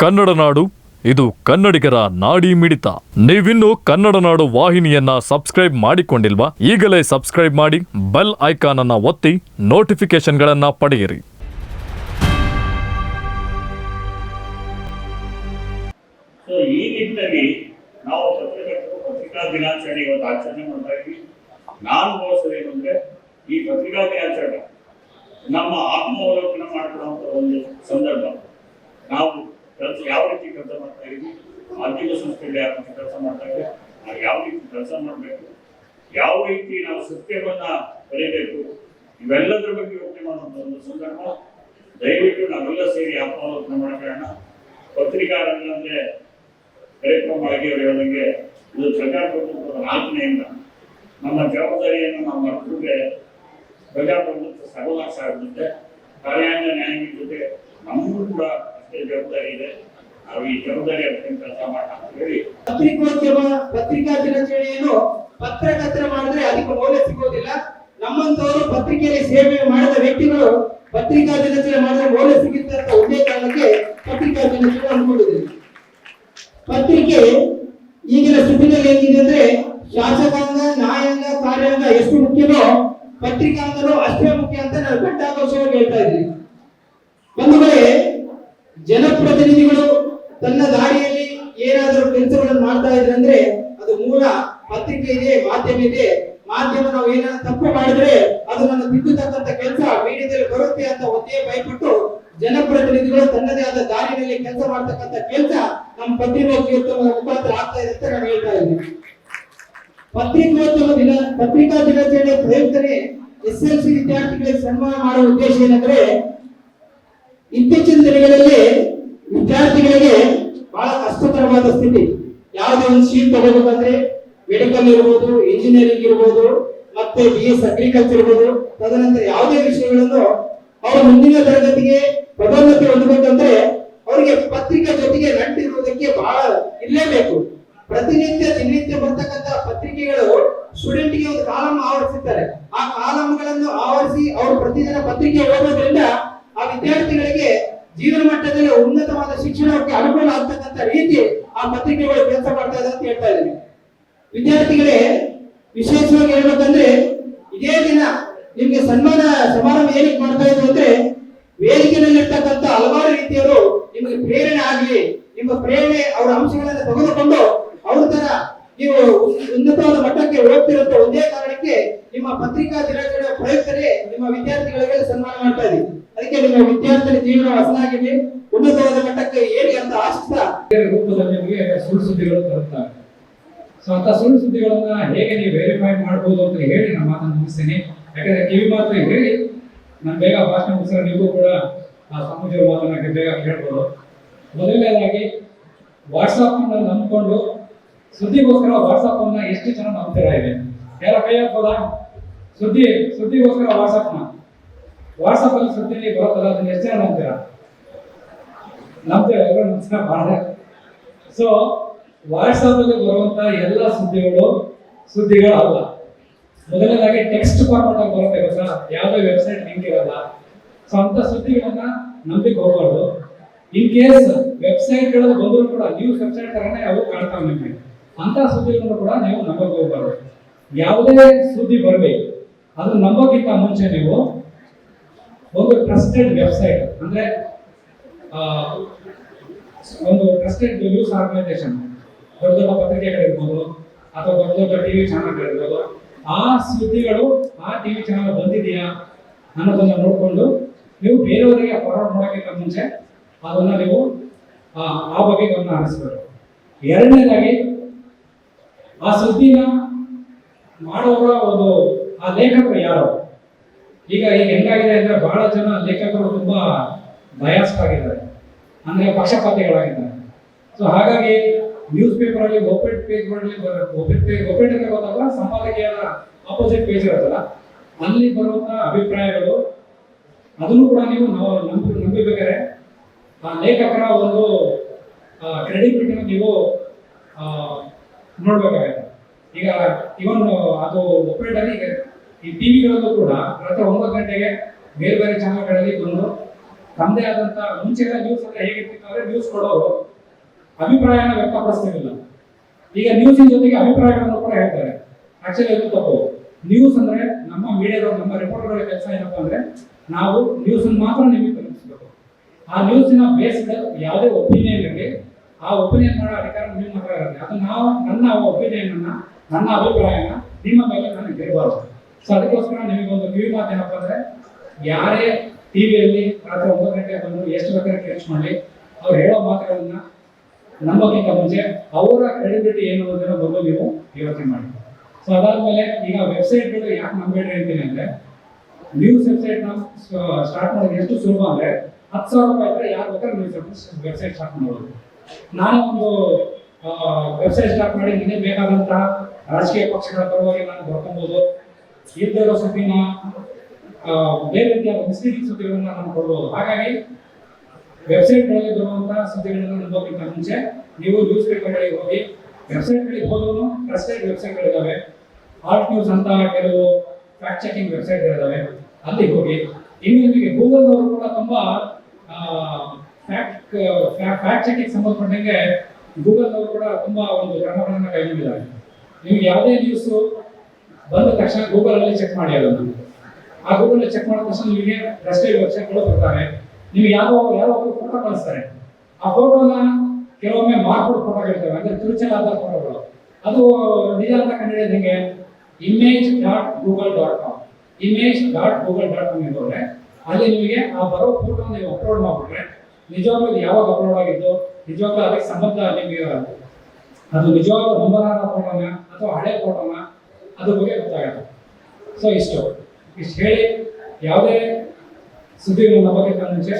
ಕನ್ನಡ ನಾಡು, ಇದು ಕನ್ನಡಿಗರ ನಾಡಿ ಮಿಡಿತ. ನೀವಿನ್ನು ಕನ್ನಡ ನಾಡು ವಾಹಿನಿಯನ್ನ ಸಬ್ಸ್ಕ್ರೈಬ್ ಮಾಡಿಕೊಂಡಿಲ್ವಾ? ಈಗಲೇ ಸಬ್ಸ್ಕ್ರೈಬ್ ಮಾಡಿ, ಬೆಲ್ ಐಕಾನ್ ಅನ್ನ ಒತ್ತಿ ನೋಟಿಫಿಕೇಶನ್ಗಳನ್ನ ಪಡೆಯಿರಿ. ಈ ನಾವು ಆಚರಣೆ ಮಾಡ್ತಾ ನಾನು ಈ ನಮ್ಮ ಆತ್ಮಾವಲೋಕನ ಮಾಡಿಕೊಳ್ಳುವಂತ ಒಂದು ಸಂದರ್ಭ. ನಾವು ಕೆಲಸ ಯಾವ ರೀತಿ ಕೆಲಸ ಮಾಡ್ತಾ ಇದೀವಿ ಆರ್ಥಿಕ ಸಂಸ್ಥೆಯಲ್ಲಿ ಯಾವ ಕೆಲಸ ಮಾಡ್ತಾ ಇದ್ದೀವಿ ನಾವು ಯಾವ ರೀತಿ ಕೆಲಸ ಮಾಡಬೇಕು? ಯಾವ ರೀತಿ ನಾವು ಸತ್ಯವನ್ನ ಬರೀಬೇಕು? ಇವೆಲ್ಲದರ ಬಗ್ಗೆ ಯೋಚನೆ ಮಾಡುವಂತ ಒಂದು ಸಂದರ್ಭ. ದಯವಿಟ್ಟು ನಾವೆಲ್ಲ ಸೇರಿ ಆತ್ಮಾಲೋಚನೆ ಮಾಡ್ಕೊಳ್ಳೋಣ ಪತ್ರಿಕಾರಲ್ಲ ಅಂದ್ರೆ ಕಾರ್ಯಕ್ರಮ ಆಗಿ ಅವರು ಹೇಳಿದಂಗೆ ಇದು ಪ್ರಜಾಪ್ರಭುತ್ವದ ಆಜ್ಞೆಯಿಂದ ನಮ್ಮ ಜವಾಬ್ದಾರಿಯನ್ನು ನಾವು ಮರೆತರೆ ಪ್ರಜಾಪ್ರಭುತ್ವ ಸರ್ವನಾಶ ಆಗುತ್ತೆ. ಕಾರ್ಯಾಂಗ ನ್ಯಾಯಾಂಗ ಜೊತೆ ನಮಗೂ ಕೂಡ ಇದೆ. ನಾವು ಈ ಪತ್ರಿಕೋದ್ಯಮ, ಪತ್ರಿಕಾ ದಿನಾಚರಣೆಯನ್ನು ಪತ್ರಕರ್ತರ ಮಾಡಿದ್ರೆ ಅದಕ್ಕೆ ಮೌಲ್ಯ ಸಿಗೋದಿಲ್ಲ. ನಮ್ಮಂತವರು ಪತ್ರಿಕೆಯಲ್ಲಿ ಸೇವೆ ಮಾಡಿದ ವ್ಯಕ್ತಿಗಳು ಪತ್ರಿಕಾ ದಿನಾಚರಣೆ ಮಾಡಿದ್ರೆ ಮೌಲ್ಯ ಸಿಗುತ್ತೆ ಅಂತ ಒಂದೇ ಕಾರಣಕ್ಕೆ ಪತ್ರಿಕಾ ದಿನಾಚರಣೆ ಅನ್ಕೊಂಡಿದ್ದೀನಿ ಪತ್ರಿಕೆ ಈಗಿನ ಸ್ಥಿತಿನಲ್ಲಿ ಏನಿದೆ ಅಂದ್ರೆ ಶಾಸಕಾಂಗ, ನ್ಯಾಯಾಂಗ, ಕಾರ್ಯಾಂಗ ಎಷ್ಟು ಮುಖ್ಯವೋ ಪತ್ರಿಕಾಂಗನು ಅಷ್ಟೇ ಮುಖ್ಯ ಅಂತ ನಾನು ಘಂಟಾಘೋಷವಾಗಿ ಹೇಳ್ತಾ ಇದ್ದೀನಿ. ಬಂಧುಗಳೇ ಜನಪ್ರತಿನಿಧಿಗಳು ತನ್ನ ದಾರಿಯಲ್ಲಿ ಏನಾದರೂ ಕೆಲಸಗಳನ್ನು ಮಾಡ್ತಾ ಇದ್ರಂದ್ರೆ ಅದು ಮೂಲ ಪತ್ರಿಕೆ ಇದೆ, ಮಾಧ್ಯಮ ಇದೆ. ಮಾಧ್ಯಮ ನಾವು ಏನಾದ್ರು ತಪ್ಪು ಮಾಡಿದ್ರೆ ಅದು ನನ್ನ ತಿದ್ದುತಕ್ಕಂತ ಕೆಲಸ ಮೀಡಿಯಾದಲ್ಲಿ ಬರುತ್ತೆ ಅಂತ ಒಂದೇ ಭಯಪಟ್ಟು ಜನಪ್ರತಿನಿಧಿಗಳು ತನ್ನದೇ ಆದ ದಾರಿಯಲ್ಲಿ ಕೆಲಸ ಮಾಡ್ತಕ್ಕಂತ ಕೆಲಸ ನಮ್ಮ ಪತ್ರಿಕೋದ್ಯಮದ ಮುಖಾಂತರ ಆಗ್ತಾ ಇದೆ ಅಂತ ನಾನು ಹೇಳ್ತಾ ಇದ್ದೀನಿ. ಪತ್ರಿಕೋದ್ಯಮ ದಿನ, ಪತ್ರಿಕಾ ದಿನಾಚರಣೆ ಪ್ರಯುಕ್ತನೇ ಎಸ್ ಎಲ್ ಸಿ ವಿದ್ಯಾರ್ಥಿಗಳಿಗೆ ಸನ್ಮಾನ ಮಾಡುವ ಉದ್ದೇಶ ಏನಂದ್ರೆ ಇತ್ತೀಚಿನ ದಿನಗಳಲ್ಲಿ ವಿದ್ಯಾರ್ಥಿಗಳಿಗೆ ಬಹಳ ಕಷ್ಟಕರವಾದ ಸ್ಥಿತಿ. ಯಾವುದೇ ಒಂದು ಸೀಟ್ ತಗೋಬೇಕಂದ್ರೆ ಮೆಡಿಕಲ್ ಇರ್ಬೋದು ಇಂಜಿನಿಯರಿಂಗ್ ಇರ್ಬೋದು, ಮತ್ತೆ ಬಿ ಎಸ್ ಅಗ್ರಿಕಲ್ಚರ್ ಇರ್ಬೋದು, ತದನಂತರ ಯಾವುದೇ ವಿಷಯಗಳನ್ನು ಅವರು ಮುಂದಿನ ತರಗತಿಗೆ ಪದೋನ್ನತಿ ಹೊಂದಬೇಕಂದ್ರೆ ಅವರಿಗೆ ಪತ್ರಿಕೆ ಜೊತೆಗೆ ನಂಟಿರುವುದಕ್ಕೆ ಬಹಳ ಇರಲೇಬೇಕು. ಪ್ರತಿನಿತ್ಯ ದಿನನಿತ್ಯ ಬರ್ತಕ್ಕಂತ ಪತ್ರಿಕೆಗಳು ಸ್ಟೂಡೆಂಟ್ಗೆ ಒಂದು ಕಾಲಂ ಆವರಿಸಿರ್ತಾರೆ ಆ ಕಾಲಂಗಳನ್ನು ಆವರಿಸಿ ಅವರು ಪ್ರತಿದಿನ ಪತ್ರಿಕೆ ಓದೋದ್ರಿಂದ ಆ ವಿದ್ಯಾರ್ಥಿಗಳಿಗೆ ಜೀವನ ಮಟ್ಟದಲ್ಲಿ ಉನ್ನತವಾದ ಶಿಕ್ಷಣಕ್ಕೆ ಅನುಕೂಲ ಆಗ್ತಕ್ಕಂಥ ರೀತಿ ಆ ಪತ್ರಿಕೆಗಳು ಕೆಲಸ ಮಾಡ್ತಾ ಇದೆ ಅಂತ ಹೇಳ್ತಾ ಇದ್ದೀನಿ. ವಿದ್ಯಾರ್ಥಿಗಳೇ, ವಿಶೇಷವಾಗಿ ಹೇಳ್ಬೇಕಂದ್ರೆ, ಇದೇ ದಿನ ನಿಮ್ಗೆ ಸನ್ಮಾನ ಸಮಾರಂಭ ಏನಕ್ಕೆ ಮಾಡ್ತಾ ಇದ್ರು ಅಂದ್ರೆ, ವೇದಿಕೆಯಲ್ಲಿರ್ತಕ್ಕಂಥ ಹಲವಾರು ರೀತಿಯವರು ನಿಮಗೆ ಪ್ರೇರಣೆ ಆಗಲಿ, ನಿಮ್ಮ ಪ್ರೇರಣೆ ಅವರ ಅಂಶಗಳನ್ನ ತೆಗೆದುಕೊಂಡು ಅವ್ರ ತರ ನೀವು ಉನ್- ಉನ್ನತವಾದ ಮಟ್ಟಕ್ಕೆ ಹೋಗ್ತಿರಂತ ಒಂದೇ ಕಾರಣಕ್ಕೆ ನಿಮ್ಮ ಪತ್ರಿಕಾ ದಿನಾಚರಣೆ ಪ್ರಯುಕ್ತನೇ ನಿಮ್ಮ ವಿದ್ಯಾರ್ಥಿಗಳಿಗೆ ಸನ್ಮಾನ ಮಾಡ್ತಾ ಇದ್ದೀವಿ ಅದಕ್ಕೆ ನಿಮ್ಮ ವಿದ್ಯಾರ್ಥಿ ಜೀವನ ಹೊಸದಾಗಿರ್ಲಿ ಉನ್ನತವಾದ ಮಟ್ಟಕ್ಕೆ ಏರಿ ಅಂತ ಆಶಿಸ್ತಾ? ರೂಪದಲ್ಲಿ ನಿಮಗೆ ಸುಳ್ಳು ಸುದ್ದಿಗಳು ಬರುತ್ತವೆ ಸೊ ಅಂತ ಸುಳ್ಳು ಸುದ್ದಿಗಳನ್ನ ಹೇಗೆ ನೀವು ವೆರಿಫೈ ಮಾಡಬಹುದು ಅಂತ ಹೇಳಿ ನಾನು ಮಾತನ್ನು ಮುಗಿಸ್ತೇನೆ. ಯಾಕಂದ್ರೆ ಕಿವಿ ಮಾತ್ರ ಹೇಳಿ, ನಾನು ಬೇಗ ಭಾಷಣ ಮುಗಿಸಿದ್ರೆ ನೀವು ಕೂಡ ಆ ಸಮಾಜ ಮಾತನ್ನ ಬೇಗ ಕೇಳ್ಬೋದು. ಮೊದಲನೇದಾಗಿ ವಾಟ್ಸಪ್ ಅನ್ನ ನಂಬಿಕೊಂಡು, ಸುದ್ದಿಗೋಸ್ಕರ ವಾಟ್ಸಪ್ ಅನ್ನ ಎಷ್ಟು ಜನ ನಂಬ್ತೀರಾ ಇದೆ ಯಾರ ಕೈ ಹಾಕ್ಬೋದಾ? ಸುದ್ದಿ, ಸುದ್ದಿಗೋಸ್ಕರ ವಾಟ್ಸಪ್ನ. ವಾಟ್ಸಪ್ ಅಲ್ಲಿ ಸುದ್ದಿ ಬರುತ್ತಲ್ಲ, ಅದನ್ನ ಎಷ್ಟು ಜನ ನಂಬ್ತೀರಾ? ನಂಬ್ತೀರಾ? ಎಲ್ಲರೂ ನಮಸ್ಕಾರ ಬಹಳ ಸೊ ವಾಟ್ಸಪ್ ಅಲ್ಲಿ ಬರುವಂತ ಎಲ್ಲ ಸುದ್ದಿಗಳು ಸುದ್ದಿಗಳು ಅಲ್ಲ ಮೊದಲನೇದಾಗಿ ಟೆಕ್ಸ್ಟ್ ಫಾರ್ಮೆಟ್ ಆಗಿ ಬರುತ್ತೆ ಗೊತ್ತಾ? ಯಾವುದೇ ವೆಬ್ಸೈಟ್ ಲಿಂಕ್ ಇರಲ್ಲ. ಸೊ ಅಂತ ಸುದ್ದಿಗಳನ್ನ ನಂಬಿಕೆ ಹೋಗ್ಬಾರ್ದು. ಇನ್ ಕೇಸ್ ವೆಬ್ಸೈಟ್ಗಳು ಬಂದರೂ ಕೂಡ ನ್ಯೂಸ್ ವೆಬ್ಸೈಟ್ ತರನೇ ಅವು ಕಾಣ್ತಾವೆ ನಿಮಗೆ. ಅಂತ ಸುದ್ದಿಗಳನ್ನು ಕೂಡ ನೀವು ನಂಬಕ್ ಹೋಗ್ಬಾರ್ದು. ಯಾವುದೇ ಸುದ್ದಿ ಬರಬೇಕು ಅದನ್ನ ನಂಬೋಕ್ಕಿಂತ ಮುಂಚೆ ನೀವು ಒಂದು ಟ್ರಸ್ಟೆಡ್ ವೆಬ್ಸೈಟ್ ಅಂದ್ರೆ ಒಂದು ಟ್ರಸ್ಟೆಡ್ ನ್ಯೂಸ್ ಆರ್ಗನೈಸೇಷನ್ ದೊಡ್ಡ ದೊಡ್ಡ ಪತ್ರಿಕೆಗಳಿರ್ಬೋದು ಅಥವಾ ದೊಡ್ಡ ದೊಡ್ಡ ಟಿವಿ ಚಾನಲ್ಗಳಿರ್ಬೋದು. ಆ ಸುದ್ದಿಗಳು ಆ ಟಿವಿ ಚಾನಲ್ ಬಂದಿದೆಯಾ ಅನ್ನೋದನ್ನ ನೋಡಿಕೊಂಡು ನೀವು ಬೇರೆಯವರಿಗೆ ಫಾರ್ವರ್ಡ್ ಮಾಡೋಕ್ಕಿಂತ ಮುಂಚೆ ಅದನ್ನ ನೀವು ಆ, ಬಗ್ಗೆ ಗಮನ ಹರಿಸ್ಬೇಕು. ಎರಡನೇದಾಗಿ ಆ ಸುದ್ದಿನ ಮಾಡೋರ ಒಂದು ಆ ಲೇಖಕರು ಯಾರು? ಈಗ ಈಗ ಹೆಂಗಾಗಿದೆ ಅಂದ್ರೆ ಬಹಳ ಜನ ಲೇಖಕರು ತುಂಬಾ ಬಯಾಸ್ಡ್ ಆಗಿದ್ದಾರೆ ಅಂದ್ರೆ ಪಕ್ಷಪಾತಿಗಳಾಗಿದ್ದಾರೆ. ಸೊ ಹಾಗಾಗಿ ನ್ಯೂಸ್ ಪೇಪರ್ ಅಲ್ಲಿ open page open page open ಅಂತ ಗೊತ್ತಲ್ಲ ಸಂಪಾದಕೀಯ ಆಪೋಸಿಟ್ ಪೇಜ್ ಇರುತ್ತಲ್ಲ? ಅಲ್ಲಿ ಬರುವಂತ ಅಭಿಪ್ರಾಯಗಳು, ಅದನ್ನು ಕೂಡ ನೀವು ನಂಬಿ, ನಂಬಿಬೇಕಾದ್ರೆ, ಆ ಲೇಖಕರ ಒಂದು ಕ್ರೆಡಿಬಿಲಿಟಿನ ನೀವು ನೋಡ್ಬೇಕಾಗತ್ತೆ. ಈಗ ಇವನ್, ಅದು ಒಪರೇಟ್ ಅಲ್ಲಿ ಈ ಟಿವಿಗಳಲ್ಲೂ ಕೂಡ ರಾತ್ರಿ ಒಂಬತ್ತು ಗಂಟೆಗೆ ಬೇರೆ ಬೇರೆ ಚಾನಲ್ಗಳಲ್ಲಿ ಬಂದು ತಮ್ಮದೇ ಆದಂತ ಮುಂಚೆ ನ್ಯೂಸ್ ಅಂತ ಹೇಗಿರ್ತಿತ್ತು ಅಂದ್ರೆ ನ್ಯೂಸ್ ಕೊಡೋರು ಅಭಿಪ್ರಾಯನ ವ್ಯಕ್ತಪಡಿಸ್ತಿರ್ಲಿಲ್ಲ. ಈಗ ನ್ಯೂಸಿನ ಜೊತೆಗೆ ಅಭಿಪ್ರಾಯಗಳನ್ನು ಕೂಡ ಹೇಳ್ತಾರೆ. ಆಕ್ಚುಲಿ ಅದು ತಪ್ಪು. ನ್ಯೂಸ್ ಅಂದ್ರೆ ನಮ್ಮ ಮೀಡಿಯಾದವರು ನಮ್ಮ ರಿಪೋರ್ಟರ್ಗಳ ಕೆಲಸ ಏನಪ್ಪಾ ಅಂದ್ರೆ ನಾವು ನ್ಯೂಸ್ ಮಾತ್ರ ನಿಮಗೆ ತಲುಪಿಸಬೇಕು. ಆ ನ್ಯೂಸಿನ ಬೇಸ್ಡ್ ಯಾವುದೇ ಒಪಿನಿಯನ್ ಇರಲಿ, ಆ ಒಪಿನಿಯನ್ ಮಾಡೋ ಅಧಿಕಾರ ನಿಮ್ಮ ಹತ್ರ ಇರುತ್ತೆ. ಅದು ನಾವು, ನನ್ನ ಒಪಿನಿಯನ್ ನನ್ನ ಅಭಿಪ್ರಾಯನ ನಿಮ್ಮ ಮೇಲೆ ನಾನು ಗೆಲ್ಲಬಾರ್ದು. ಸೊ ಅದಕ್ಕೋಸ್ಕರ ನಿಮಗೊಂದು ಕಿವಿ ಮಾತು ಏನಪ್ಪ ಅಂದ್ರೆ, ಯಾರೇ ಟಿವಿಯಲ್ಲಿ ರಾತ್ರಿ ಒಂಬತ್ತು ಗಂಟೆ ಬಂದು ಎಷ್ಟು ಬೇಕಾದ್ರೆ ಖರ್ಚು ಮಾಡಿ, ಅವ್ರು ಹೇಳೋ ಮಾತುಗಳನ್ನ ನಂಬೋಕ್ಕಿಂತ ಮುಂಚೆ ಅವರ ಕ್ರೆಡಿಬಿಲಿಟಿ ಏನು ಅನ್ನೋದನ್ನ ಮೊದಲು ನೀವು ಯೋಚನೆ ಮಾಡಿ. ಸೊ ಅದಾದ್ಮೇಲೆ ಈಗ ವೆಬ್ಸೈಟ್ಗಳು ಯಾಕೆ ನಂಬೇಡ್ರಿ ಅಂತೀನಿ ಅಂದ್ರೆ ನ್ಯೂಸ್ ವೆಬ್ಸೈಟ್ನ ಸ್ಟಾರ್ಟ್ ಮಾಡೋದು ಎಷ್ಟು ಸುಲಭ ಅಂದ್ರೆ ಹತ್ತು ಸಾವಿರ ರೂಪಾಯಿ ಇದ್ರೆ ಯಾರು ಬೇಕಾದ್ರೆ ನ್ಯೂಸ್ ವೆಬ್ಸೈಟ್ ಸ್ಟಾರ್ಟ್ ಮಾಡ್ಬೋದು. ನಾನು ಒಂದು ವೆಬ್ಸೈಟ್ ಸ್ಟಾರ್ಟ್ ಮಾಡಿ ನನಗೆ ಬೇಕಾದಂತಹ ರಾಜಕೀಯ ಪಕ್ಷಗಳ ಪರವಾಗಿ ನಾನು ಬರ್ಕೊಬೋದು. ಸುದ್ದಿನ ಆ, ಬೇರೆ ರೀತಿಯ ಮಿಸ್ಲೀಡಿಂಗ್ ಸುದ್ದಿಗಳನ್ನ ನಾವು ಕೊಡ್ಬೋದು. ಹಾಗಾಗಿ ವೆಬ್ಸೈಟ್ಗಳಲ್ಲಿ ಬರುವಂತಹ ಸುದ್ದಿಗಳನ್ನು ನಂಬೋಕ್ಕಿಂತ ಮುಂಚೆ ನೀವು ನ್ಯೂಸ್ ಪೇಪರ್ಗಳಿಗೆ ಹೋಗಿ ವೆಬ್ಸೈಟ್ಗಳಿಗೆ ಹೋದ್ರು ಟ್ರಸ್ಟೆಡ್ ವೆಬ್ಸೈಟ್ಗಳಿದ್ದಾವೆ ಆರ್ಟ್ ನ್ಯೂಸ್ ಅಂತ ಕೆಲವು ಫ್ಯಾಕ್ಟ್ ಚೆಕಿಂಗ್ ವೆಬ್ಸೈಟ್ಗಳಿದ್ದಾವೆ ಅಲ್ಲಿ ಹೋಗಿ ಇನ್ನು ನಿಮಗೆ ಗೂಗಲ್ನವರು ಕೂಡ ತುಂಬಾ ಫ್ಯಾಕ್ಟ್ ಫ್ಯಾಕ್ಟ್ ಚೆಕಿಂಗ್ ಸಂಬಂಧಪಟ್ಟಂಗೆ ಗೂಗಲ್ ಅವರು ಕೂಡ ತುಂಬಾ ಒಂದು ಕ್ರಮಗಳನ್ನು ಕೈಗೊಂಡಿದ್ದಾರೆ. ನಿಮ್ಗೆ ಯಾವುದೇ ನ್ಯೂಸ್ ಬಂದ ತಕ್ಷಣ ಗೂಗಲ್ ಅಲ್ಲಿ ಚೆಕ್ ಮಾಡಿ ಅದನ್ನು. ಆ ಗೂಗಲ್ ಚೆಕ್ ಮಾಡಿದ ತಕ್ಷಣ ನಿಮಗೆ ರಸ್ತೆ ವೆಬ್ಸೈಟ್ಗಳು ಬರ್ತಾರೆ ನಿಮ್ಗೆ ಯಾವ ಯಾವ ಫೋಟೋ ಕಳಿಸ್ತಾರೆ. ಆ ಫೋಟೋನ ಕೆಲವೊಮ್ಮೆ ಮಾರ್ಪಡ್ ಫೋಟೋ ಇರ್ತವೆ ಅಂದ್ರೆ ತಿರುಚಲಾದ ಫೋಟೋಗಳು ಅದು ನಿಜ ಅಂತ ಕಂಡಿಡಿಯೋದು ಹೆಂಗೆ image dot Google dot com image dot Google dot com ಇದ್ದವ್ರೆ ಅಲ್ಲಿ ನಿಮಗೆ ಆ ಬರೋ ಫೋಟೋ ನೀವು ಅಪ್ಲೋಡ್ ಮಾಡ್ಬಿಟ್ರೆ ನಿಜವಾಗ್ಲೂ ಯಾವಾಗ ಅಪ್ಲೋಡ್ ಆಗಿದ್ದು, ನಿಜವಾಗ್ಲೂ ಅದಕ್ಕೆ ಸಂಬಂಧ ನಿಮಗೆ ಅದು ನಿಜವಾಗ್ಲೂ ನಂಬರಾದ ಫೋಟೋನ ಅಥವಾ ಹಳೆ ಫೋಟೋನ ಅದ್ರ ಬಗ್ಗೆ ಗೊತ್ತಾಗುತ್ತೆ ಸೊ ಇಷ್ಟು. ಇಷ್ಟು ಹೇಳಿ, ಯಾವುದೇ ಸುದ್ದಿ ನಮ್ಮ ಬಗ್ಗೆ ಮುಂಚೆ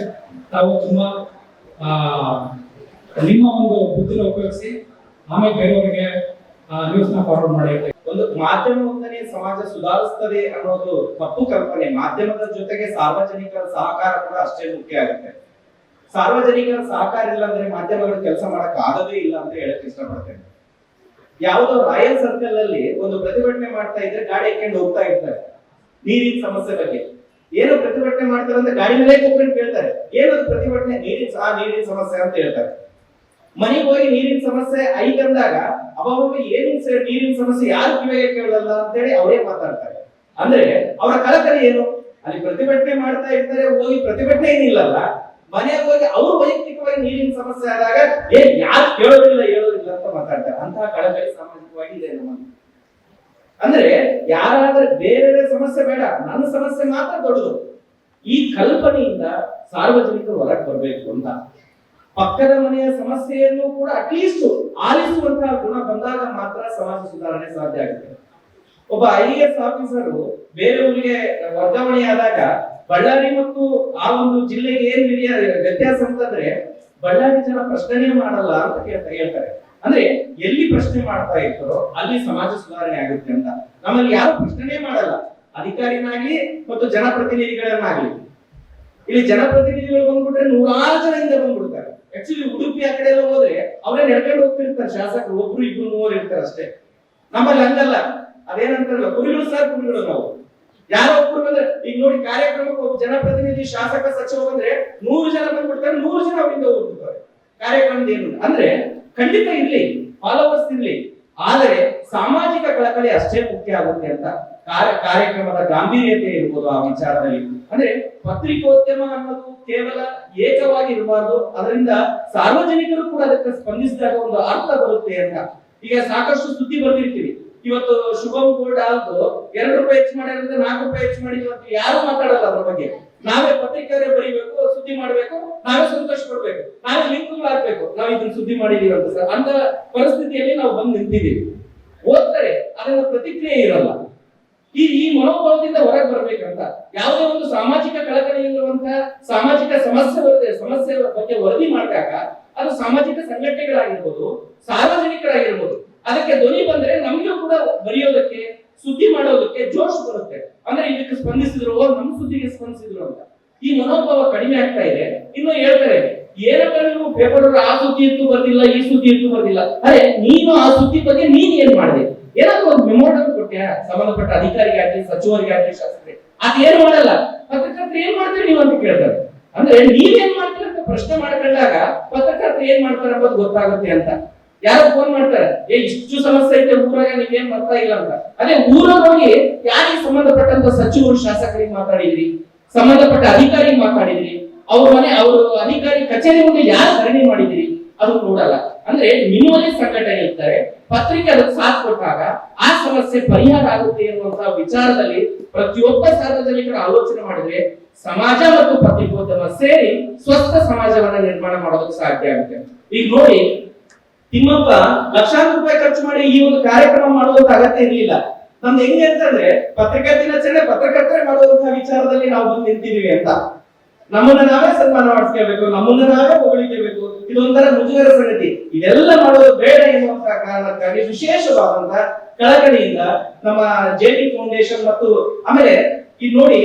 ತಾವು ತುಂಬಾ ನಿಮ್ಮ ಒಂದು ಬುದ್ಧಿನ ಉಪಯೋಗಿಸಿ, ಆಮೇಲೆ ಬೇರೆಯವರಿಗೆ ನ್ಯೂಸ್ನ ಫಾರ್ವರ್ಡ್ ಮಾಡಿ ಒಂದು ಮಾಧ್ಯಮವೊಂದನೇ ಸಮಾಜ ಸುಧಾರಿಸ್ತದೆ ಅನ್ನೋದು ತಪ್ಪು ಕಲ್ಪನೆ. ಮಾಧ್ಯಮದ ಜೊತೆಗೆ ಸಾರ್ವಜನಿಕರ ಸಹಕಾರ ಕೂಡ ಅಷ್ಟೇ ಮುಖ್ಯ ಆಗುತ್ತೆ. ಸಾರ್ವಜನಿಕರ ಸಹಕಾರ ಇಲ್ಲ ಅಂದ್ರೆ ಮಾಧ್ಯಮಗಳು ಕೆಲಸ ಮಾಡಕ್ ಆಗದೇ ಇಲ್ಲ ಅಂತ ಹೇಳಕ್ ಇಷ್ಟಪಡ್ತೇನೆ. ಯಾವುದೋ ರಾಯಲ್ ಸರ್ಕಲ್ ಅಲ್ಲಿ ಒಂದು ಪ್ರತಿಭಟನೆ ಮಾಡ್ತಾ ಇದ್ರೆ ಗಾಡಿ ಹಾಕೊಂಡು ಹೋಗ್ತಾ ಇರ್ತಾರೆ. ನೀರಿನ ಸಮಸ್ಯೆ ಬಗ್ಗೆ. ಏನು ಪ್ರತಿಭಟನೆ ಮಾಡ್ತಾರೆ ಅಂತ ಗಾಡಿ ಮೇಲೆ ಕೂತ್ಕೊಂಡು ಕೇಳ್ತಾರೆ. ಏನದು ಪ್ರತಿಭಟನೆ? ನೀರಿನ ಆ ನೀರಿನ ಸಮಸ್ಯೆ ಅಂತ ಹೇಳ್ತಾರೆ. ಮನೆಗೆ ಹೋಗಿ ನೀರಿನ ಸಮಸ್ಯೆ ಐತಂದಾಗ ಅವಾಗ ಏನಿನ ನೀರಿನ ಸಮಸ್ಯೆ ಯಾರು ಕಿವಿಗೆ ಕೇಳಲ್ಲ ಅಂತೇಳಿ ಅವರೇ ಮಾತಾಡ್ತಾರೆ. ಅಂದ್ರೆ ಅವರ ಕಲಕರಿ ಏನು? ಅಲ್ಲಿ ಪ್ರತಿಭಟನೆ ಮಾಡ್ತಾ ಇರ್ತಾರೆ, ಹೋಗಿ ಪ್ರತಿಭಟನೆ ಏನಿಲ್ಲಲ್ಲ. ಮನೆಗೆ ಹೋಗಿ ಅವ್ರು ವೈಯಕ್ತಿಕವಾಗಿ ನೀರಿನ ಸಮಸ್ಯೆ ಆದಾಗ ಏ ಯಾರು ಕೇಳೋದಿಲ್ಲ, ಹೇಳೋದಿಲ್ಲ ಅಂತ ಮಾತಾಡ್ತಾರೆ. ಅಂತಹ ಕಳಕಳಿ ಸಾಮಾಜಿಕವಾಗಿ ಇದೆ ನಮ್ಮಲ್ಲಿ ಅಂದ್ರೆ ಯಾರಾದ್ರೆ ಬೇರೆ ಸಮಸ್ಯೆ ಬೇಡ. ನನ್ನ ಸಮಸ್ಯೆ ಮಾತ್ರ ದೊಡ್ಡದು. ಈ ಕಲ್ಪನೆಯಿಂದ ಸಾರ್ವಜನಿಕರು ಹೊರಗೆ ಬರಬೇಕು ಅಂತ. ಪಕ್ಕದ ಮನೆಯ ಸಮಸ್ಯೆಯನ್ನು ಕೂಡ ಅಟ್ಲೀಸ್ಟ್ ಆಲಿಸುವಂತಹ ಗುಣ ಬಂದಾಗ ಮಾತ್ರ ಸಮಾಜ ಸುಧಾರಣೆ ಸಾಧ್ಯ ಆಗುತ್ತೆ. ಒಬ್ಬ ಐ ಎಸ್ ಆಫೀಸರ್ ಬೇರೆ ಊರಿಗೆ ವರ್ಗಾವಣೆಯಾದಾಗ ಬಳ್ಳಾರಿ ಮತ್ತು ಆ ಒಂದು ಜಿಲ್ಲೆಗೆ ಏನ್ ವ್ಯತ್ಯಾಸ ಅಂತಂದ್ರೆ, ಬಳ್ಳಾರಿ ಜನ ಪ್ರಶ್ನೆನೇ ಮಾಡಲ್ಲ ಅಂತ ಹೇಳ್ತಾರೆ. ಅಂದ್ರೆ ಎಲ್ಲಿ ಪ್ರಶ್ನೆ ಮಾಡ್ತಾ ಇರ್ತಾರೋ ಅಲ್ಲಿ ಸಮಾಜ ಸುಧಾರಣೆ ಆಗುತ್ತೆ ಅಂತ. ನಮ್ಮಲ್ಲಿ ಯಾರು ಪ್ರಶ್ನೆನೇ ಮಾಡಲ್ಲ. ಅಧಿಕಾರಿನಾಗ್ಲಿ ಮತ್ತು ಜನಪ್ರತಿನಿಧಿಗಳನ್ನಾಗ್ಲಿ. ಇಲ್ಲಿ ಜನಪ್ರತಿನಿಧಿಗಳು ಬಂದ್ಬಿಟ್ರೆ ನೂರಾರು ಜನ ಬಂದ್ಬಿಡ್ತಾರೆ. ಆಕ್ಚುಲಿ ಉಡುಪಿ ಆ ಕಡೆ ಎಲ್ಲ ಹೋದ್ರೆ ಅವರೇ ನಡ್ಕೊಂಡು ಹೋಗ್ತಿರ್ತಾರೆ. ಶಾಸಕರು, ಒಬ್ರು ಇಬ್ರು ಮೂವರು ಇರ್ತಾರೆ ಅಷ್ಟೇ. ನಮ್ಮಲ್ಲಿ ಹಂಗಲ್ಲ. ಅದೇನಂತಾರಲ್ಲ ಕುರಿಗಳು ಸರ್ ಕುರಿಗಳು ನಾವು. ಯಾರೋ ಒಬ್ರು ಬಂದ್ರೆ, ಈಗ ನೋಡಿ ಕಾರ್ಯಕ್ರಮಕ್ಕೆ ಒಬ್ಬ ಜನಪ್ರತಿನಿಧಿ, ಶಾಸಕ, ಸಚಿವ ಬಂದ್ರೆ ನೂರು ಜನ ಬಂದ್ಬಿಡ್ತಾರೆ, ನೂರು ಜನ ಅವರಿಂದ ಹೋಗ್ಬಿಡ್ತಾರೆ ಕಾರ್ಯಕ್ರಮದ ಏನು ಅಂದ್ರೆ ಖಂಡಿತ ಇರ್ಲಿ, ಫಾಲೋವರ್ಸ್ ಇರ್ಲಿ. ಆದರೆ ಸಾಮಾಜಿಕ ಕಳಕಳಿ ಅಷ್ಟೇ ಮುಖ್ಯ ಆಗುತ್ತೆ ಅಂತ ಕಾರ್ಯ, ಕಾರ್ಯಕ್ರಮದ ಗಾಂಭೀರ್ಯತೆ ಇರ್ಬೋದು ಆ ವಿಚಾರದಲ್ಲಿ. ಅಂದ್ರೆ ಪತ್ರಿಕೋದ್ಯಮ ಅನ್ನೋದು ಕೇವಲ ಏಕವಾಗಿ ಇರಬಾರ್ದು. ಅದರಿಂದ ಸಾರ್ವಜನಿಕರು ಕೂಡ ಅದಕ್ಕೆ ಸ್ಪಂದಿಸಿದಾಗ ಒಂದು ಅರ್ಥ ಬರುತ್ತೆ ಅಂತ. ಈಗ ಸಾಕಷ್ಟು ಸುದ್ದಿ ಬರ್ದಿರ್ತೀವಿ ಇವತ್ತು ಶುಭಂ ಗೋಲ್ಡ್ ಆಲ್ದು ಎರಡು ರೂಪಾಯಿ ಹೆಚ್ಚು ಮಾಡಿದ್ರೆ ನಾಲ್ಕು ರೂಪಾಯಿ ಹೆಚ್ಚು ಮಾಡಿ ಇವತ್ತು ಯಾರು ಮಾತಾಡಲ್ಲ ಅದ್ರ ಬಗ್ಗೆ. ನಾವೇ ಪತ್ರಿಕೆಯವರೇ ಬರೀಬೇಕು, ಸುದ್ದಿ ಮಾಡ್ಬೇಕು, ನಾವೇ ಸಂತೋಷ ಪಡ್ಬೇಕು ನಾವೇ ಲಿಂಕ್ಗಳು ಹಾಕ್ಬೇಕು. ನಾವು ಇದನ್ನ ಸುದ್ದಿ ಮಾಡಿದೀವಿ ಅಂತ ಸರ್. ಅಂತ ಪರಿಸ್ಥಿತಿಯಲ್ಲಿ ನಾವು ಬಂದು ನಿಂತಿದ್ದೀವಿ. ಓದ್ತಾರೆ ಅದನ್ನ ಪ್ರತಿಕ್ರಿಯೆ ಇರಲ್ಲ. ಈ ಈ ಮನೋಭಾವದಿಂದ ಹೊರಗೆ ಬರ್ಬೇಕಂತ, ಯಾವುದೇ ಒಂದು ಸಾಮಾಜಿಕ ಕಳಕಳಿ ಇರುವಂತಹ ಸಾಮಾಜಿಕ ಸಮಸ್ಯೆ ಬರುತ್ತೆ ಸಮಸ್ಯೆ ಬಗ್ಗೆ ವರದಿ ಮಾಡಿದಾಗ ಅದು ಸಾಮಾಜಿಕ ಸಂಘಟನೆಗಳಾಗಿರ್ಬೋದು, ಸಾರ್ವಜನಿಕರಾಗಿರ್ಬೋದು ಅದಕ್ಕೆ ಧ್ವನಿ ಬಂದ್ರೆ ನಮಗೂ ಕೂಡ ಬರೆಯೋದಕ್ಕೆ, ಸುದ್ದಿ ಮಾಡೋದಕ್ಕೆ ಜೋಶ್ ಬರುತ್ತೆ. ಅಂದ್ರೆ ಇದಕ್ಕೆ ಸ್ಪಂದಿಸಿದ್ರು ನಮ್ಮ ಸುದ್ದಿಗೆ ಸ್ಪಂದಿಸಿದ್ರು ಅಂತ. ಈ ಮನೋಭಾವ ಕಡಿಮೆ ಆಗ್ತಾ ಇದೆ. ಇನ್ನು ಹೇಳ್ತಾರೆ ಏನಪ್ಪ ನೀವು ಪೇಪರ್ ಆ ಸುದ್ದಿ ಇತ್ತು ಬರ್ದಿಲ್ಲ, ಈ ಸುದ್ದಿ ಇತ್ತು ಬರ್ದಿಲ್ಲ. ಅರೆ, ನೀನು ಆ ಸುದ್ದಿ ಬಗ್ಗೆ ನೀನ್ ಏನ್ ಮಾಡಿದೆ? ಏನಾದ್ರು ಒಂದು ಮೆಮೋರಿಯಲ್ ಕೊಟ್ಟೆ ಸಂಬಂಧಪಟ್ಟ ಅಧಿಕಾರಿಗೆ ಆಗ್ಲಿ ಸಚಿವರಿಗೆ ಆಗ್ಲಿ ಶಾಸಕರಿಗೆ ಅದ್ ಏನ್ ಮಾಡಲ್ಲ. ಪತ್ರಕರ್ತರು ಏನ್ ಮಾಡ್ತೀರಿ ನೀವು ಅಂತ ಕೇಳ್ತಾರೆ. ಅಂದ್ರೆ ನೀವೇನ್ ಮಾಡ್ತೀರ ಅಂತ ಪ್ರಶ್ನೆ ಮಾಡ್ಕೊಂಡಾಗ ಪತ್ರಕರ್ತರು ಏನ್ ಮಾಡ್ತಾರ ಅನ್ನೋದು ಗೊತ್ತಾಗುತ್ತೆ ಅಂತ. ಯಾರೋ ಫೋನ್ ಮಾಡ್ತಾರೆ, ಏ, ಇಷ್ಟು ಸಮಸ್ಯೆ ಐತೆ ಊರಾಗ, ನೀವೇನ್ ಬರ್ತಾ ಇಲ್ಲ ಅಂತ. ಅದೇ ಊರಾಗ ಹೋಗಿ ಯಾರಿಗೆ ಸಂಬಂಧಪಟ್ಟಂತ ಸಚಿವರು ಶಾಸಕರಿಗೆ ಮಾತಾಡಿದ್ರಿ, ಸಂಬಂಧಪಟ್ಟ ಅಧಿಕಾರಿಗೆ ಮಾತಾಡಿದ್ರಿ, ಅವ್ರ ಮನೆ, ಅವರು ಅಧಿಕಾರಿ ಕಚೇರಿ ಮುಂದೆ ಯಾರು ಧರಣಿ ಮಾಡಿದ್ರಿ, ಅದು ನೋಡಲ್ಲ. ಅಂದ್ರೆ ನಿಮ್ಮಲ್ಲಿ ಸಂಘಟನೆ ಇರ್ತಾರೆ ಪತ್ರಿಕೆ ಅದಕ್ಕೆ ಸಾಥ್ ಕೊಟ್ಟಾಗ ಆ ಸಮಸ್ಯೆ ಪರಿಹಾರ ಆಗುತ್ತೆ ಎನ್ನುವಂತಹ ವಿಚಾರದಲ್ಲಿ ಪ್ರತಿಯೊಬ್ಬ ಸಾರ್ವಜನಿಕರು ಆಲೋಚನೆ ಮಾಡಿದ್ರೆ ಸಮಾಜ ಮತ್ತು ಪತ್ರಿಕೋದ್ಯಮ ಸೇರಿ ಸ್ವಸ್ಥ ಸಮಾಜವನ್ನ ನಿರ್ಮಾಣ ಮಾಡೋದಕ್ಕೆ ಸಾಧ್ಯ ಆಗುತ್ತೆ. ಈಗ ನೋಡಿ ತಿಮ್ಮಪ್ಪ ಲಕ್ಷಾಂತರ ರೂಪಾಯಿ ಖರ್ಚು ಮಾಡಿ ಈ ಒಂದು ಕಾರ್ಯಕ್ರಮ ಮಾಡುವಂತ ಅಗತ್ಯ ಇರಲಿಲ್ಲ. ನಮ್ದು ಹೆಂಗೆ ಅಂತಂದ್ರೆ ಪತ್ರಿಕಾ ದಿನಾಚರಣೆ ಪತ್ರಕರ್ತರೆ ಮಾಡುವಂತಹ ವಿಚಾರದಲ್ಲಿ ನಾವು ಬಂದು ನಿಂತಿದೀವಿ ಅಂತ. ನಮ್ಮನ್ನ ನಾವೇ ಸನ್ಮಾನ ಮಾಡಿಸ್ಕೋಬೇಕು ನಮ್ಮನ್ನ ನಾವೇ ಹೊಗಳಿಕೆಬೇಕು ಇದೊಂಥರ ಮುಜುಗರ ಸಂಗತಿ. ಇದೆಲ್ಲ ಮಾಡೋದು ಬೇಡ ಎನ್ನುವಂತಹ ಕಾರಣಕ್ಕಾಗಿ ವಿಶೇಷವಾದಂತಹ ಕಳಕಳಿಯಿಂದ ನಮ್ಮ ಜೆ ಡಿ ಫೌಂಡೇಶನ್ ಮತ್ತು ಆಮೇಲೆ ಈ ನೋಡಿ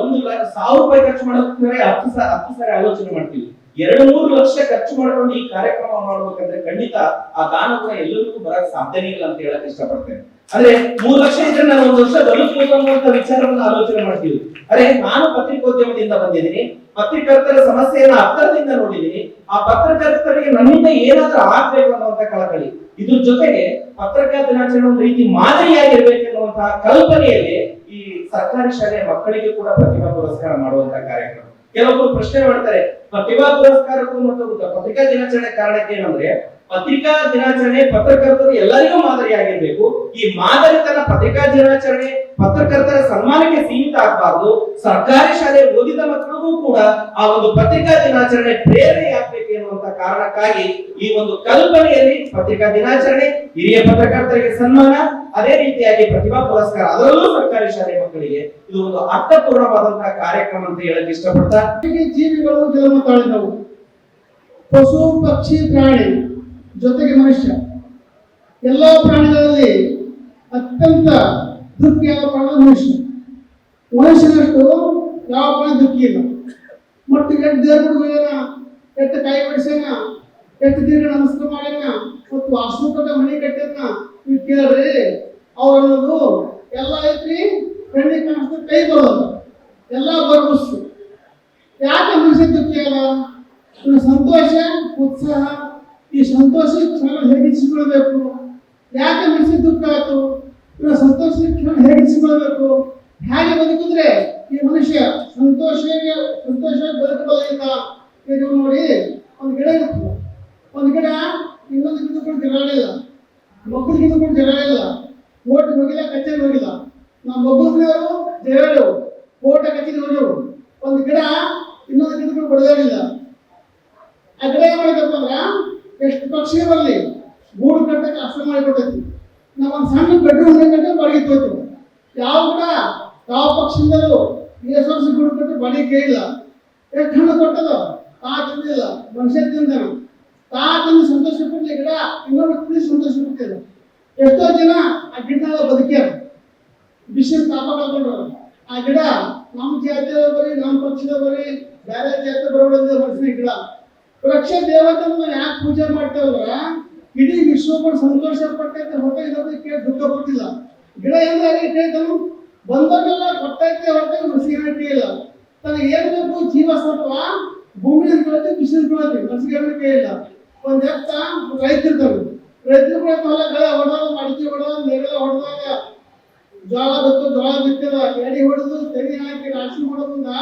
ಒಂದು ಸಾವಿರ ರೂಪಾಯಿ ಖರ್ಚು ಮಾಡೋದಕ್ಕೆ ಹತ್ತು ಹತ್ತು ಸಾವಿರ ಆಲೋಚನೆ ಮಾಡ್ತೀವಿ. ಎರಡು ಮೂರು ಲಕ್ಷ ಖರ್ಚು ಮಾಡ್ಕೊಂಡು ಈ ಕಾರ್ಯಕ್ರಮ ಮಾಡ್ಬೇಕಂದ್ರೆ ಖಂಡಿತ ಆ ದಾನ ಕೂಡ ಎಲ್ಲರಿಗೂ ಬರಕ್ ಸಾಧ್ಯನೇ ಇಲ್ಲ ಅಂತ ಹೇಳಕ್ ಇಷ್ಟಪಡ್ತೇನೆ. ಅಂದ್ರೆ ಮೂರು ಲಕ್ಷ ಇದ್ರೆ ನಾನು ಒಂದು ವರ್ಷ ಬದುಕಬೇಕು ಅನ್ನುವಂತ ವಿಚಾರವನ್ನ ಆಲೋಚನೆ ಮಾಡ್ತೀವಿ. ಅರೆ, ನಾನು ಪತ್ರಿಕೋದ್ಯಮದಿಂದ ಬಂದಿದ್ದೀನಿ, ಪತ್ರಿಕರ್ತರ ಸಮಸ್ಯೆಯನ್ನ ಹತ್ತರದಿಂದ ನೋಡಿದ್ದೀನಿ. ಆ ಪತ್ರಕರ್ತರಿಗೆ ನನ್ನಿಂದ ಏನಾದ್ರೂ ಆಗ್ಬೇಕು ಅನ್ನುವಂತ ಕಳಕಳಿ. ಇದ್ರ ಜೊತೆಗೆ ಪತ್ರಿಕಾ ದಿನಾಚರಣೆ ಒಂದು ರೀತಿ ಮಾದರಿಯಾಗಿರ್ಬೇಕು ಅನ್ನುವಂತಹ ಕಲ್ಪನೆಯಲ್ಲಿ ಈ ಸರ್ಕಾರಿ ಶಾಲೆಯ ಮಕ್ಕಳಿಗೆ ಕೂಡ ಪ್ರತಿಭಾ ಪುರಸ್ಕಾರ ಮಾಡುವಂತ ಕಾರ್ಯಕ್ರಮ. ಕೆಲವೊಬ್ರು ಪ್ರಶ್ನೆ ಮಾಡ್ತಾರೆ ಪ್ರತಿಭಾ ಪುರಸ್ಕಾರಕ್ಕೂ ಮತ್ತು ಪತ್ರಿಕಾ ದಿನಾಚರಣೆ ಕಾರಣಕ್ಕೆ ಏನಂದ್ರೆ ಪತ್ರಿಕಾ ದಿನಾಚರಣೆ ಪತ್ರಕರ್ತರು ಎಲ್ಲರಿಗೂ ಮಾದರಿಯಾಗಿರ್ಬೇಕು ಈ ಮಾದರಿತನ ಪತ್ರಿಕಾ ದಿನಾಚರಣೆ ಪತ್ರಕರ್ತರ ಸನ್ಮಾನಕ್ಕೆ ಸೀಮಿತ ಆಗಬಾರದು. ಸರ್ಕಾರಿ ಶಾಲೆ ಓದಿದ ಮಕ್ಕಳಿಗೂ ಕೂಡ ಆ ಒಂದು ಪತ್ರಿಕಾ ದಿನಾಚರಣೆ ಪ್ರೇರಣೆ ಆಗ್ಬೇಕು ಎನ್ನುವಂತ ಕಾರಣಕ್ಕಾಗಿ ಈ ಒಂದು ಕಲ್ಪನೆಯಲ್ಲಿ ಪತ್ರಿಕಾ ದಿನಾಚರಣೆ ಹಿರಿಯ ಪತ್ರಕರ್ತರಿಗೆ ಸನ್ಮಾನ, ಅದೇ ರೀತಿಯಾಗಿ ಪ್ರತಿಭಾ ಪುರಸ್ಕಾರ, ಅದರಲ್ಲೂ ಸರ್ಕಾರಿ ಶಾಲೆ ಮಕ್ಕಳಿಗೆ ಇದು ಒಂದು ಅರ್ಥಪೂರ್ಣವಾದಂತಹ ಕಾರ್ಯಕ್ರಮ ಅಂತ ಹೇಳಕ್ ಇಷ್ಟಪಡ್ತಾ ಜೀವಿಗಳು ಜನ್ಮ ತಾಳಿದವು ಪಶು ಪಕ್ಷಿ ಪ್ರಾಣಿ ಜೊತೆಗೆ ಮನುಷ್ಯ. ಎಲ್ಲ ಪ್ರಾಣಿಗಳಲ್ಲಿ ಅತ್ಯಂತ ದುಃಖಿಯಾದ ಪ್ರಾಣ ಮನುಷ್ಯ. ಮನುಷ್ಯನಷ್ಟು ಯಾವ ಪ್ರಾಣಿ ದುಃಖಿ ಇಲ್ಲ. ಮತ್ತು ಕೆಟ್ಟ ದೇವರುಗಳನ್ನ ಕೆಟ್ಟ ಕೈ ಬಡಿಸ್ಯಾನ ಕೆಟ್ಟ ದೀರ್ಘ ನಮಸ್ಕಾರ ಮಾಡ್ಯಾನ, ಮತ್ತು ಅಸುಖದ ಮನೆ ಕಟ್ಟ್ಯಾನ ನೀವು ಕೇಳ್ರಿ ಅವ್ರು ಅನ್ನೋದು ಎಲ್ಲ ಐತ್ರಿ ಕಣ್ಣಿಗೆ ಕಾಣಿಸ್ತದೆ ಕೈ ಬರೋದು. ಎಲ್ಲ ಬರ್ಬಸ್ಸು ಯಾಕೆ ಮನುಷ್ಯ ದುಃಖಿ ಅಲ್ಲ? ಸಂತೋಷ, ಉತ್ಸಾಹ ಈ ಸಂತೋಷ ಕ್ಷಣ ಹೇಗಿಸಿಕೊಳ್ಬೇಕು ಯಾಕೆ ಮನಸ್ಸಿ ದುಃಖ ಆಯ್ತು? ಇವರ ಸಂತೋಷ ಕ್ಷಣ ಹೇಗಿಸಿಕೊಳ್ಬೇಕು ಹೇಗೆ ಬದುಕಿದ್ರೆ ಈ ಮನುಷ್ಯ ಸಂತೋಷ ಸಂತೋಷ ಬದುಕಬಹುದಿಲ್ಲ ಈಗ ನೋಡಿ, ಒಂದು ಗಿಡ ಇರ್ತದೆ ಒಂದು ಗಿಡ ಇನ್ನೊಂದು ಗಿಡ ಕೂಡ ಜಗಾಡಿಲ್ಲ ಮಕ್ಕಳು ಕೂಡ ಜಗಾಡಿಲ್ಲ ಓಟ್ ಹೋಗಿಲ್ಲ ಕಚೇರಿ ಹೋಗಿಲ್ಲ. ನಮ್ಮ ಮಕ್ಕಳು ಜಗಾಡವು ಓಟ ಕಚೇರಿ ಹೋಗಿರು ಒಂದು ಗಿಡ ಇನ್ನೊಂದು ಕೂಡ ಬಡದಾಡಿಲ್ಲ. ಆ ಗಿಡ ಏನ್ ಮಾಡಬೇಕಪ್ಪ ಅಂದ್ರ ಎಷ್ಟು ಪಕ್ಷಿ ಬರಲಿ ಗೂಡು ಕಟ್ಟಕ್ಕೆ ಅರ್ಥ ಮಾಡಿಕೊಟ್ಟೈತಿ. ನಾವು ಒಂದು ಸಣ್ಣ ಬೆಡ್ರೂಮ್ ಕಟ್ಟೆ ಬಾಡಿಗೆ ತೋತು ಯಾವ ಕೂಡ ಯಾವ ಪಕ್ಷಿಯಿಂದಲೂ ಎಸ್ ವರ್ಷ ಗೂಡು ಕಟ್ಟೆ ಬಾಡಿಗೆ ಇಲ್ಲ. ಎಷ್ಟು ಹಣ್ಣು ಕೊಟ್ಟದ, ತಾ ತಿಂದಿಲ್ಲ. ಮನುಷ್ಯ ತಿಂದರು. ತಾ ತಿಂದು ಸಂತೋಷ ಪಡ್ಲಿ ಗಿಡ, ಇನ್ನೊಂದು ತಿಂದು ಸಂತೋಷ ಪಡ್ತಿಲ್ಲ ಎಷ್ಟೋ ಜನ ಆ ಗಿಡದಾಗ ಬದುಕ್ಯಾರ. ಬಿಸಿಲು ತಾಪ ಕಳ್ಕೊಂಡ್ರು ಆ ಗಿಡ ನಮ್ಮ ಜಾತಿಯವ್ರು ಬರೀ ನಮ್ಮ ಪಕ್ಷದ ಬರೀ ಜಾತಿ ಬರೋದ್ರಿಂದ ಮನುಷ್ಯನ ಗಿಡ. ವೃಕ್ಷ ದೇವತೆಯನ್ನು ಯಾಕೆ ಪೂಜೆ ಮಾಡ್ತೇವಲ್ಲ ಇಡೀ ವಿಶ್ವಗಳು ಸಂತೋಷ ಪಟ್ಟೈತೆ ಹೊಟ್ಟೆ ಇರೋದು ಕೇಳಿ ದುಃಖ ಪಟ್ಟಿಲ್ಲ ಗಿಡ ಎಲ್ಲ ಕೇಳ್ತಾನು ಬಂದವರೆಲ್ಲ ಕೊಟ್ಟೈತೆ ಹೊಟ್ಟೆ ಮನಸ್ಸಿಗೆ ಇಲ್ಲ ತನಗೆ ಏನ್ ಬೇಕು? ಜೀವ ಸತ್ವ ಭೂಮಿ ಬಿಸಿಲು ಬೀಳತ್ತೆ ಮನಸ್ಸಿಗೆ ಕೇಳಿಲ್ಲ. ಒಂದ್ ಎತ್ತ ರೈತರು ಕೂಡ ಹೊಲ ಗಳ ಹೊಡೆದಾಗ ಮಡಿಕೆ ಹೊಡೆದಾಗ ನೆರಳ ಹೊಡೆದಾಗ ಜೋಳ ಬಿತ್ತು ಜೋಳ ಬಿತ್ತದ ಎಡಿ ಹೊಡೆದು ತೆನಿ ಹಾಕಿ ರಾಶಿ ಮಾಡೋದ್ರಿಂದ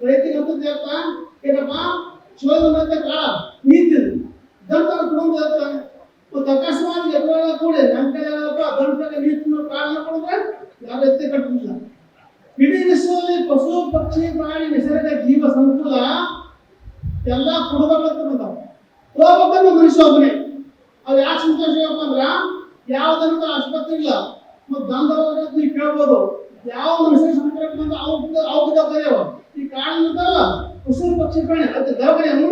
ರೈತರಿಗಂತೂ ದೇವತ ಏನಪ್ಪ? ಚೋದನಂತ ಕಾಳ ನೀತಿದು ದಂತ ಕುಟುಂಬ ಮತ್ತು ಅಕಸ್ಮಾತ್ ಎದುರಾಗ ಕೂಡಿ ನಮ್ಮ ಕೈಯಲ್ಲಪ್ಪ ದಂತಕ ನೀತಿನ ಕಾರಣ ಕೊಡಿದ್ರೆ ಯಾರು ಎತ್ತಿ ಕಟ್ಟುದಿಲ್ಲ ಇಡೀ ವಿಶ್ವದಲ್ಲಿ ಪಶು, ಪಕ್ಷಿ, ಪ್ರಾಣಿ, ನಿಸರ್ಗ, ಜೀವ, ಸಂಕುಲ ಎಲ್ಲ ಕೊಡಬೇಕಂತ ಬಂದವು ಹೋಗ್ಬೇಕಂದ್ರೆ ಮನುಷ್ಯ ಒಬ್ಬನೇ. ಅದು ಯಾಕೆ ಸಂತೋಷ ಹೇಳಪ್ಪ ಅಂದ್ರ ಯಾವ್ದಂತ ಆಸ್ಪತ್ರೆ ಇಲ್ಲ ಮತ್ತು ನೀವು ಕೇಳ್ಬೋದು. ಯಾವ ಮನುಷ್ಯ ಸಂಪರ್ಕ ಬಂದ ಅವ್ರ ಅವ್ರ ದವಾಖಾನೆ ಈ ಕಾರಣದಿಂದ ಪಶು ಪಕ್ಷಿ ಪ್ರಾಣಿ. ಅದು ದವಾಖಾನೆ ಅವ್ನು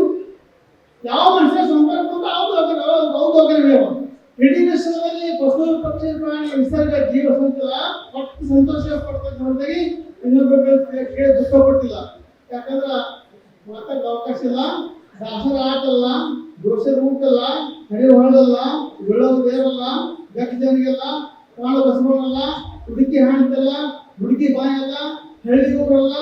ಯಾವ ಮನುಷ್ಯ ಸಂಪರ್ಕ ಬಂದ ಅವ್ರ ದವಾಖಾನೆ ಅವ್ರ ದವಾಖಾನೆ ಇಡೀ ವಿಶ್ವದಲ್ಲಿ ಪಶು ಪಕ್ಷಿ ಪ್ರಾಣಿ ನಿಸರ್ಗ ಜೀವ ಸಂಕುಲ ಒಟ್ಟು ಸಂತೋಷ ಪಡ್ತಕ್ಕ ಹೊರತಾಗಿ ಕೇಳಿ ದುಃಖ ಕೊಟ್ಟಿಲ್ಲ. ಯಾಕಂದ್ರ ಮಾತಾಡೋ ಅವಕಾಶ ಇಲ್ಲ, ದಾಸರ ಆಟಲ್ಲ, ದೋಷದ ಊಟಲ್ಲ ಹಡಿ ಹೊಳಲ್ಲ ಬೆಳೋದು ಬೇರಲ್ಲ ಗಟ್ಟ ಜನಗೆಲ್ಲ ಕಾಳು ಬಸವಲ್ಲ ಹುಡುಕಿ ಹಾಣ್ತಲ್ಲ ಹುಡುಕಿ ಬಾಯಲ್ಲ ಹಳ್ಳಿ ಊರಲ್ಲ